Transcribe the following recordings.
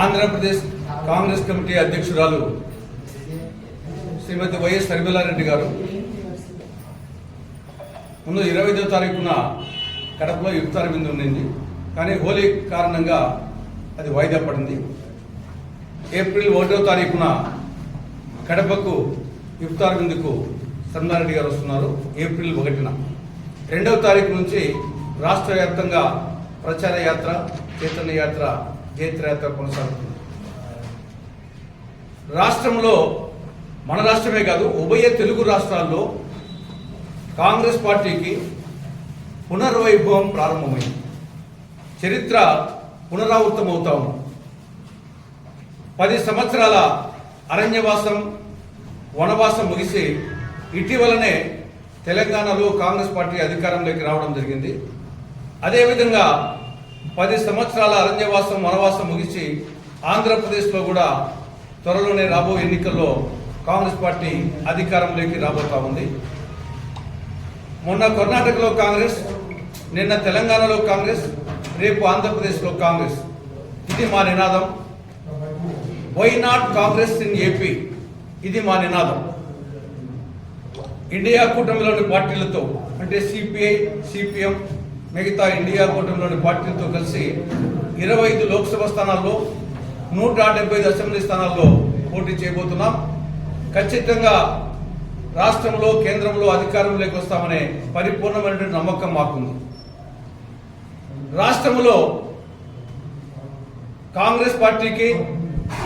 Andhra Pradesh Congress committee అధ్యక్షురాలు శ్రీమతి YS Sharmila Reddy గారు. ముందు ఇరవై ఐదో తారీఖున కడపలో ఇఫ్తార్ విందు ఉండింది. కానీ హోలీ కారణంగా అది వాయిదా పడింది. ఏప్రిల్ ఒకటో తారీఖున కడపకు ఇఫ్తార్ విందుకు సన్నారెడ్డి గారు వస్తున్నారు ఏప్రిల్ ఒకటిన. రెండవ తారీఖు నుంచి రాష్ట్ర వ్యాప్తంగా ప్రచార యాత్ర చైతన్య యాత్ర జయత్రయాత్ర కొనసాగుతుంది. రాష్ట్రంలో మన రాష్ట్రమే కాదు ఉభయ తెలుగు రాష్ట్రాల్లో కాంగ్రెస్ పార్టీకి పునర్వైభవం ప్రారంభమైంది. చరిత్ర పునరావృతమవుతా ఉంది. పది సంవత్సరాల అరణ్యవాసం వనవాసం ముగిసి ఇటీవలనే తెలంగాణలో కాంగ్రెస్ పార్టీ అధికారంలోకి రావడం జరిగింది. అదేవిధంగా పది సంవత్సరాల అరణ్యవాసం వనవాసం ముగిసి ఆంధ్రప్రదేశ్లో కూడా త్వరలోనే రాబో ఎన్నికల్లో కాంగ్రెస్ పార్టీ అధికారంలోకి రాబోతా ఉంది. మొన్న కర్ణాటకలో కాంగ్రెస్ నిన్న తెలంగాణలో కాంగ్రెస్ రేపు ఆంధ్రప్రదేశ్లో కాంగ్రెస్. ఇది మా నినాదం. Why not Congress in AP ఇది మా నినాదం. ఇండియా కూటమిలోని పార్టీలతో అంటే సిపిఐ సిపిఎం మిగతా ఇండియా కూటమిలోని పార్టీలతో కలిసి ఇరవై ఐదు లోక్సభ స్థానాల్లో నూట డెబ్బై ఐదు అసెంబ్లీ స్థానాల్లో పోటీ చేయబోతున్నాం. ఖచ్చితంగా రాష్ట్రంలో కేంద్రంలో అధికారంలోకి వస్తామనే పరిపూర్ణమైనటువంటి నమ్మకం మాకుంది. రాష్ట్రంలో కాంగ్రెస్ పార్టీకి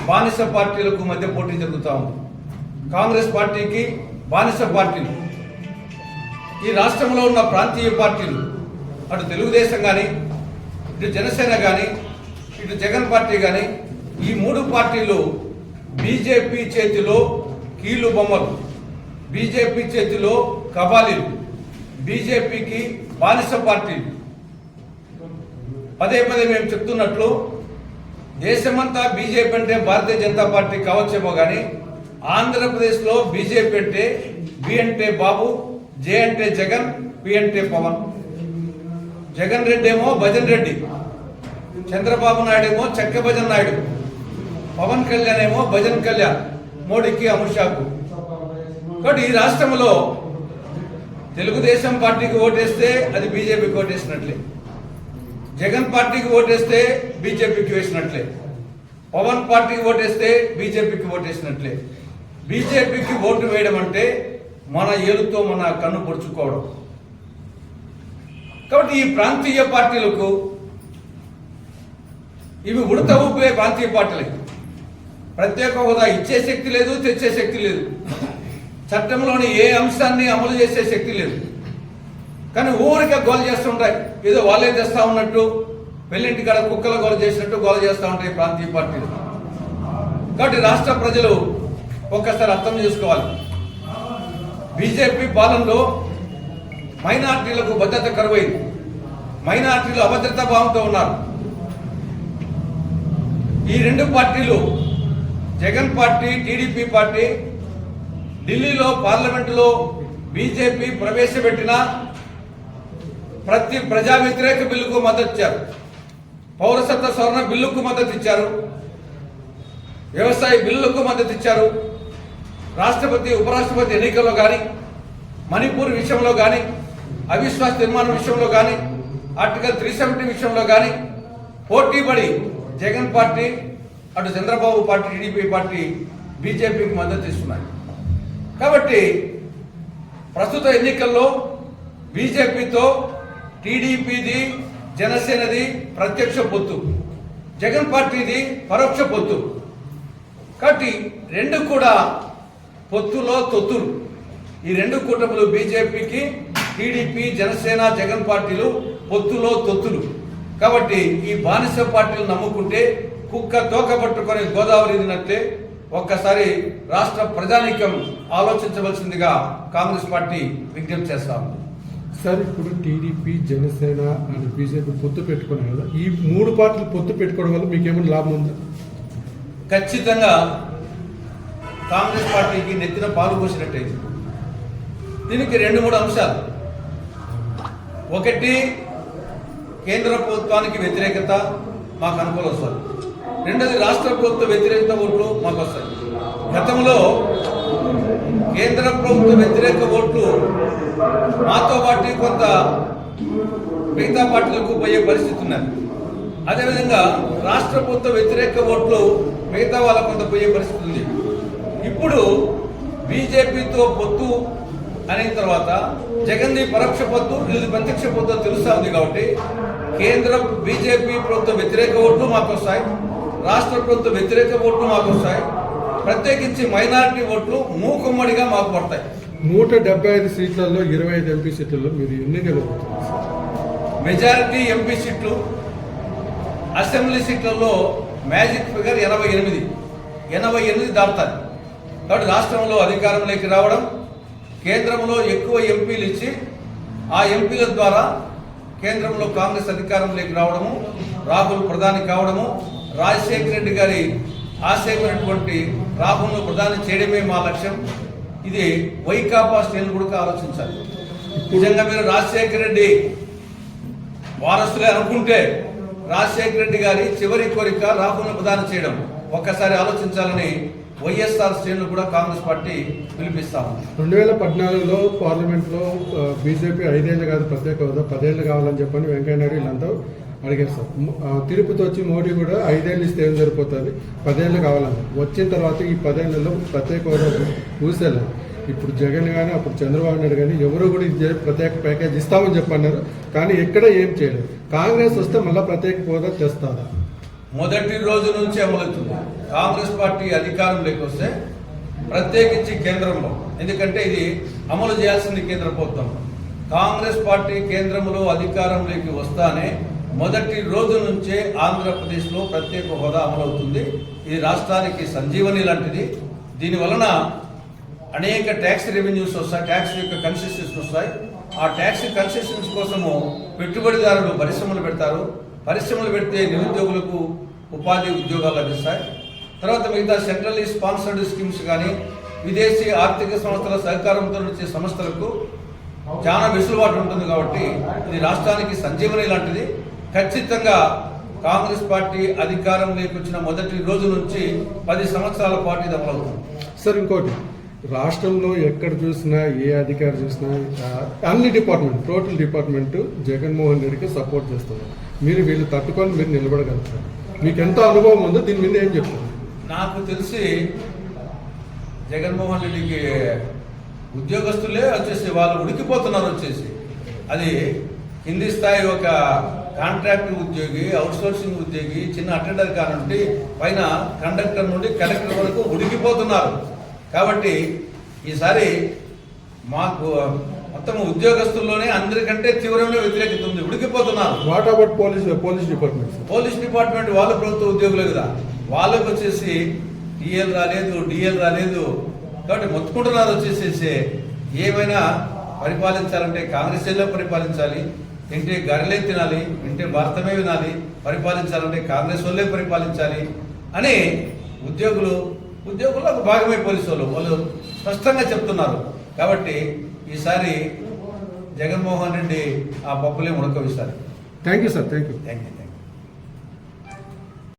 బానిస పార్టీలకు మధ్య పోటీ జరుగుతూ ఉంది. కాంగ్రెస్ పార్టీకి బానిస పార్టీలు. ఈ రాష్ట్రంలో ఉన్న ప్రాంతీయ పార్టీలు అటు తెలుగుదేశం కానీ ఇటు జనసేన కానీ ఇటు జగన్ పార్టీ కానీ ఈ మూడు పార్టీలు బీజేపీ చేతిలో కీలు బొమ్మలు. బీజేపీ చేతిలో కబాలీలు. బీజేపీకి బానిస పార్టీలు. పదే పదే మేము చెప్తున్నట్లు దేశమంతా బీజేపీ అంటే భారతీయ జనతా పార్టీ కావచ్చేమో కానీ ఆంధ్రప్రదేశ్లో బీజేపీ అంటే బి అంటే బాబు జే అంటే జగన్ పి అంటే పవన్. జగన్ రెడ్డి ఏమో భజన్ రెడ్డి చంద్రబాబు నాయుడు ఏమో చెక్క భజన్ నాయుడు పవన్ కళ్యాణ్ ఏమో భజన్ కళ్యాణ్ మోడీకి అమిత్ షాకు. కాబట్టి ఈ రాష్ట్రంలో తెలుగుదేశం పార్టీకి ఓటేస్తే అది బీజేపీకి ఓటేసినట్లే. జగన్ పార్టీకి ఓటేస్తే బీజేపీకి వేసినట్లే. పవన్ పార్టీకి ఓటేస్తే బీజేపీకి ఓటేసినట్లే. బీజేపీకి ఓటు వేయడం అంటే మన ఏలుతో మన కన్ను పొడుచుకోవడం. కాబట్టి ఈ ప్రాంతీయ పార్టీలకు ఇవి ఉడత ఊపే ప్రాంతీయ పార్టీలకి ప్రత్యేక హోదా ఇచ్చే శక్తి లేదు తెచ్చే శక్తి లేదు. చట్టంలోని ఏ అంశాన్ని అమలు చేసే శక్తి లేదు. కానీ ఊరికే గోల చేస్తుంటాయి ఏదో వాళ్ళే తెస్తా ఉన్నట్టు పెళ్ళింటి కాడ కుక్కల గోల చేసినట్టు గోల చేస్తూ ఉంటాయి ప్రాంతీయ పార్టీలు. కాబట్టి రాష్ట్ర ప్రజలు ఒక్కసారి అర్థం చేసుకోవాలి. బీజేపీ పాలనలో మైనార్టీలకు భద్రత కరువైంది. మైనార్టీలు అభద్రతా భావంతో ఉన్నారు. ఈ రెండు పార్టీలు జగన్ పార్టీ టీడీపీ పార్టీ ఢిల్లీలో పార్లమెంటులో బీజేపీ ప్రవేశపెట్టిన ప్రతి ప్రజా వ్యతిరేక బిల్లుకు మద్దతు ఇచ్చారు. పౌరసత్వ సవరణ బిల్లుకు మద్దతు ఇచ్చారు. వ్యవసాయ బిల్లులకు మద్దతు ఇచ్చారు. రాష్ట్రపతి ఉపరాష్ట్రపతి ఎన్నికల్లో కానీ మణిపూర్ విషయంలో కానీ అవిశ్వాస తీర్మానం విషయంలో కానీ ఆర్టికల్ త్రీ సెవెంటీ విషయంలో కానీ పోటీ పడి జగన్ పార్టీ అటు చంద్రబాబు పార్టీ టీడీపీ పార్టీ బీజేపీకి మద్దతు ఇస్తున్నాయి. కాబట్టి ప్రస్తుత ఎన్నికల్లో బీజేపీతో టీడీపీది జనసేనది ప్రత్యక్ష పొత్తు. జగన్ పార్టీది పరోక్ష పొత్తు. కాబట్టి రెండు కూడా పొత్తులో తొత్తులు ఈ రెండు కూటములు బీజేపీకి టీడీపీ జనసేన జగన్ పార్టీలు పొత్తులో తొత్తులు. కాబట్టి ఈ బానిస పార్టీలు నమ్ముకుంటే కుక్క తోక పట్టుకొని గోదావరి నట్టే ఒక్కసారి రాష్ట్ర ప్రజానీకం ఆలోచించవలసిందిగా కాంగ్రెస్ పార్టీ విజ్ఞప్తి చేస్తాము. సార్ ఇప్పుడు టీడీపీ జనసేన అండ్ బీజేపీ పొత్తు పెట్టుకున్నారు కదా ఈ మూడు పార్టీలు పొత్తు పెట్టుకోవడం వల్ల మీకు ఏమైనా లాభం ఉందా? ఖచ్చితంగా కాంగ్రెస్ పార్టీకి నెత్తిన పాలు పోసినట్టయింది దీనికి రెండు మూడు అంశాలు. ఒకటి కేంద్ర ప్రభుత్వానికి వ్యతిరేకత మాకు అనుకూలం వస్తుంది. రెండోది రాష్ట్ర ప్రభుత్వ వ్యతిరేక ఓట్లు మాకు వస్తాయి. గతంలో కేంద్ర ప్రభుత్వ వ్యతిరేక ఓట్లు మాతో పాటు కొంత మిగతా పార్టీలకు పోయే పరిస్థితి ఉన్నది. అదేవిధంగా రాష్ట్ర ప్రభుత్వ వ్యతిరేక ఓట్లు మిగతా వాళ్ళకు కొంత పోయే పరిస్థితి ఉంది. ఇప్పుడు బీజేపీతో పొత్తు అయిన తర్వాత జగన్ది పరోక్ష పొత్తు వీళ్ళది ప్రత్యక్ష పొత్తు తెలుస్తా ఉంది కాబట్టి కేంద్ర బీజేపీ ప్రభుత్వ వ్యతిరేక ఓట్లు మాకు వస్తాయి. రాష్ట్ర ప్రభుత్వ వ్యతిరేక ఓట్లు మాకు వస్తాయి. ప్రత్యేకించి మైనారిటీ ఓట్లు మూకుమ్మడిగా మాకు పడతాయి. నూట డెబ్బై ఐదు సీట్లలో ఇరవై ఐదు ఎంపీ సీట్లలో మీరు ఎన్ని గెలుపుతున్నారు? మెజారిటీ ఎంపీ సీట్లు అసెంబ్లీ సీట్లలో మ్యాజిక్ ఫిగర్ ఎనభై ఎనిమిది. ఎనభై ఎనిమిది దాటుతారు కాబట్టి రాష్ట్రంలో అధికారంలోకి రావడం కేంద్రంలో ఎక్కువ ఎంపీలు ఇచ్చి ఆ ఎంపీల ద్వారా కేంద్రంలో కాంగ్రెస్ అధికారంలోకి రావడము రాహుల్ ప్రధాని కావడము రాజశేఖర రెడ్డి గారి ఆశయమైనటువంటి రాహుల్ను ప్రధాని చేయడమే మా లక్ష్యం. ఇది వైకాపా శ్రేణులు కూడా ఆలోచించాలి. నిజంగా మీరు రాజశేఖర రెడ్డి వారసులే అనుకుంటే రాజశేఖర రెడ్డి గారి చివరి కోరిక రాహుల్ను ప్రదానం చేయడం. ఒక్కసారి ఆలోచించాలని వైఎస్ఆర్ శ్రేణులు కూడా కాంగ్రెస్ పార్టీ పిలిపిస్తాము రెండు వేల పద్నాలుగులో పార్లమెంట్లో బీజేపీ ఐదేళ్ళు కాదు ప్రత్యేక హోదా పదేళ్ళు కావాలని చెప్పని వెంకయ్యనాయుడు వీళ్ళంతా అడిగారు సార్ తిరుపతి వచ్చి మోడీ కూడా ఐదేళ్ళు ఇస్తే ఏం సరిపోతుంది? పదేళ్ళు కావాలని. వచ్చిన తర్వాత ఈ పదేళ్ళలో ప్రత్యేక హోదా ఊసేలేదు. ఇప్పుడు జగన్ కానీ అప్పుడు చంద్రబాబు నాయుడు కానీ ఎవరు కూడా ఇది ప్రత్యేక ప్యాకేజ్ ఇస్తామని చెప్పన్నారు. కానీ ఎక్కడ ఏం చేయలేదు. కాంగ్రెస్ వస్తే మళ్ళీ ప్రత్యేక హోదా తెస్తారా? మొదటి రోజు నుంచి అమలవుతుంది. కాంగ్రెస్ పార్టీ అధికారంలోకి వస్తే ప్రత్యేకించి కేంద్రంలో. ఎందుకంటే ఇది అమలు చేయాల్సింది కేంద్ర ప్రభుత్వం. కాంగ్రెస్ పార్టీ కేంద్రంలో అధికారంలోకి వస్తానే మొదటి రోజు నుంచే ఆంధ్రప్రదేశ్లో ప్రత్యేక హోదా అమలవుతుంది. ఇది రాష్ట్రానికి సంజీవని లాంటిది. దీని వలన అనేక ట్యాక్స్ రెవెన్యూస్ వస్తాయి ట్యాక్స్ యొక్క కన్సెషన్స్ వస్తాయి. ఆ ట్యాక్స్ కన్సెషన్స్ కోసము పెట్టుబడిదారులు పరిశ్రమలు పెడతారు. పరిశ్రమలు పెడితే నిరుద్యోగులకు ఉపాధి ఉద్యోగాలు లభిస్తాయి. తర్వాత మిగతా సెంట్రల్లీ స్పాన్సర్డ్ స్కీమ్స్ కానీ విదేశీ ఆర్థిక సంస్థల సహకారంతో వచ్చే సంస్థలకు చాలా వెసులుబాటు ఉంటుంది కాబట్టి ఇది రాష్ట్రానికి సంజీవని లాంటిది. ఖచ్చితంగా కాంగ్రెస్ పార్టీ అధికారంలోకి వచ్చిన మొదటి రోజు నుంచి పది సంవత్సరాల పాటు ఇది అమలవుతుంది. సార్ ఇంకోటి. రాష్ట్రంలో ఎక్కడ చూసినా ఏ అధికారి చూసినా అన్ని డిపార్ట్మెంట్ టోటల్ డిపార్ట్మెంట్ జగన్మోహన్ రెడ్డికి సపోర్ట్ చేస్తున్నారు మీరు వీళ్ళు తట్టుకొని మీరు నిలబడగలుగుతారు. మీకు ఎంత అనుభవం ఉందో దీని మీద ఏం చెప్తారు? నాకు తెలిసి జగన్మోహన్ రెడ్డికి ఉద్యోగస్తులే వచ్చేసి వాళ్ళు ఉడికిపోతున్నారు వచ్చేసి. అది కింది స్థాయి ఒక కాంట్రాక్ట్ ఉద్యోగి అవుట్సోర్సింగ్ ఉద్యోగి చిన్న అటెండర్ కానుండి పైన కండక్టర్ నుండి కలెక్టర్ వరకు ఉడికిపోతున్నారు. కాబట్టి ఈసారి మాకు మొత్తం ఉద్యోగస్తుల్లోనే అందరికంటే తీవ్రంగా వ్యతిరేకత ఉంది. ఉడికిపోతున్నారు. What about police police department police department వాళ్ళు ప్రభుత్వ ఉద్యోగులే కదా. వాళ్ళకి వచ్చేసి టీఎల్ రాలేదు డిఎల్ రాలేదు. కాబట్టి మొత్తుకుంటున్నారు వచ్చేసేసి. ఏమైనా పరిపాలించాలంటే కాంగ్రెస్లో పరిపాలించాలి. తింటే గరలే తినాలి వింటే భారతమే వినాలి. పరిపాలించాలంటే కాంగ్రెస్ వాళ్ళే పరిపాలించాలి అని ఉద్యోగులు ఉద్యోగుల్లో ఒక భాగమే పోలీసు వాళ్ళు. వాళ్ళు స్పష్టంగా చెప్తున్నారు. కాబట్టి ఈసారి జగన్మోహన్ రెడ్డి ఆ పప్పులే ఉడకవిస్తారు thank you sir thank you thank you